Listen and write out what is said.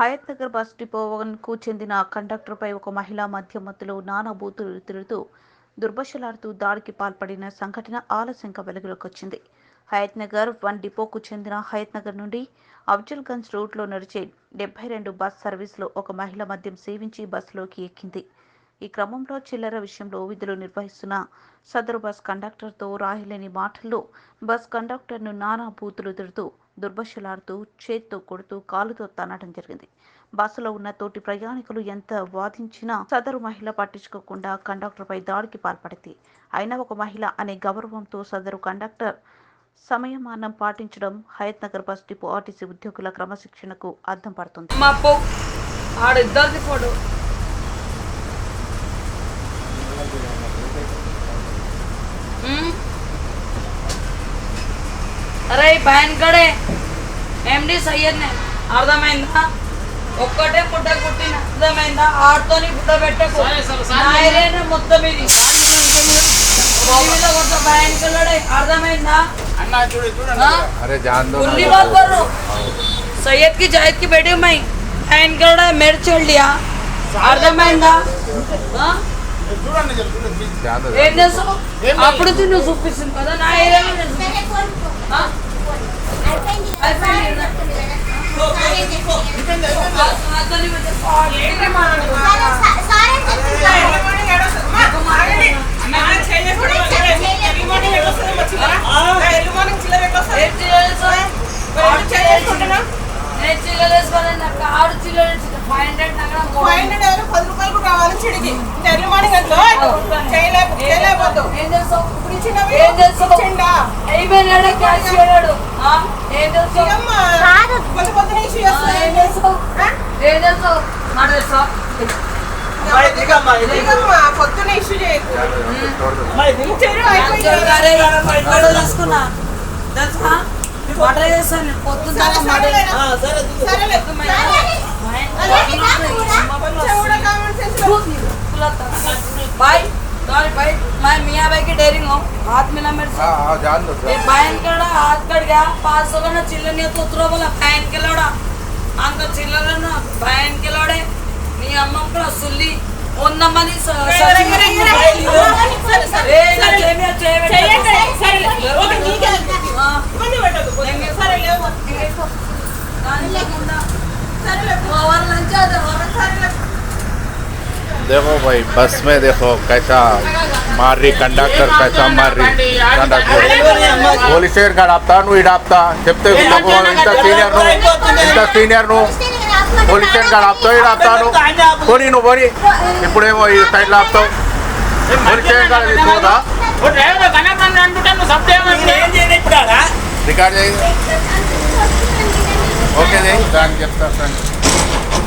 Hayath Nagar bus డిపోకు చెందిన కండక్టర్పై ఒక మహిళ మధ్య మత్తులో నానా బూతులు తిరుగుతూ దుర్భషలాడుతూ దాడికి పాల్పడిన సంఘటన ఆలస్యంగా వెలుగులోకి వచ్చింది. హయత్ నగర్ వన్ డిపోకు చెందిన హయత్ నగర్ నుండి అఫ్జల్గంజ్ రూట్లో నడిచే డెబ్బై రెండు బస్ సర్వీసులో ఒక మహిళ మద్యం సేవించి బస్సులోకి ఎక్కింది. ఈ క్రమంలో చిల్లర విషయంలో విధులు నిర్వహిస్తున్న సదరు బస్ కండక్టర్తో రాయలేని మాటల్లో బస్ కండక్టర్ను నానా బూతులు తిడుతూ దుర్భశలాడుతూ చేతితో కొడుతూ కాలుతో తన్నడం జరిగింది. బస్సులో ఉన్న తోటి ప్రయాణికులు ఎంత వాదించినా సదరు మహిళ పట్టించుకోకుండా కండక్టర్పై దాడికి పాల్పడింది. అయినా ఒక మహిళ అనే గౌరవంతో సదరు కండక్టర్ సమయమానం పాటించడం Hayat Nagar bus depot RTC ఉద్యోగుల క్రమశిక్షణకు అద్దం పడుతుంది. ఆడిద్దరిది ఫోటో. అరే బ్యాన్ కడే ఎండి సయ్యద్నే అర్థమైందా ఒక్కటే పుట్ట కుట్టిన అర్థమైందా ఆడుతోని పుట్ట పెట్టకు నాయరేనే మొత్తం ఇది టీవీలో కొత్త బ్యాన్ కలడే అర్థమైందా ఆ? अरे जान दो उल्ली बात कर रहा हूँ सैयद की जायद की बेटी मैं ఆయన కూడా మెడ చెల్లియా అర్థమైందా ఆ? जान दो ఏం చేస్తావు అప్పుడు తిన్ను చూపిస్తుంది కదా నా ఏరియాలో నేను చూపిస్తాను. ఆ? అయిపోయింది. ఆ, అతని మీద పాడు. ఏంటి మాట్లాడు? ఏం నాకు మూడు ఏం చేస్తావు? ఏం చేస్తావు? అయిపోయినాడు క్యాష్ చేయడాడు ఆ? ఏం మాట పొద్దున్న ఇష్యూ చేయకు. తెలుసా? చేస్తాను పొద్దున్న हाँ हाँ जान दो ये बहन कड़ा हाथ कट गया पाँच सौ का ना चिल्लर नहीं तो उतरो बोला बहन के लोड़ा अंक चिल्लर है ना बहन के लोड़े నీ అమ్మ కూడా సుల్లి వంద మంది స- సరే, సరే, సరే. సరే, సరే, ఏ, నా సరే. చెయ్యి మీద చెయ్యి పెట్టకు. చెయ్యండి, సరేలే. ఓకే, నీకే ఆ, ఇబ్బంది పెట్టదు సరే లేవు ఇంకెక్కువ. దాని లేకుండా సరేలే ఓవర్ లంచ్ అదే ఓవర్ సరేలే देखो भाई बस में देखो कैसा मार रही कंडक्टर कैसा मार रही कंडक्टर పోలీస్ స్టేషన్ కాడ ఆపుతా నువ్వు ఈడ ఆపుతా చెప్తే నువ్వు ఇంత సీనియర్ నువ్వు ఇంత సీనియర్ నువ్వు పోలీస్ స్టేషన్ కాడ ఆపుతావు ఈడ ఆపుతాను పోనీ నువ్వు పోనీ ఇప్పుడేమో ఈ సైడ్లో ఆపుతావు పోలీస్ స్టేషన్ కాడ తీసుకోదా రికార్డ్ చేయి ఓకే చేయి దానికి చెప్తా ఫ్రెండ్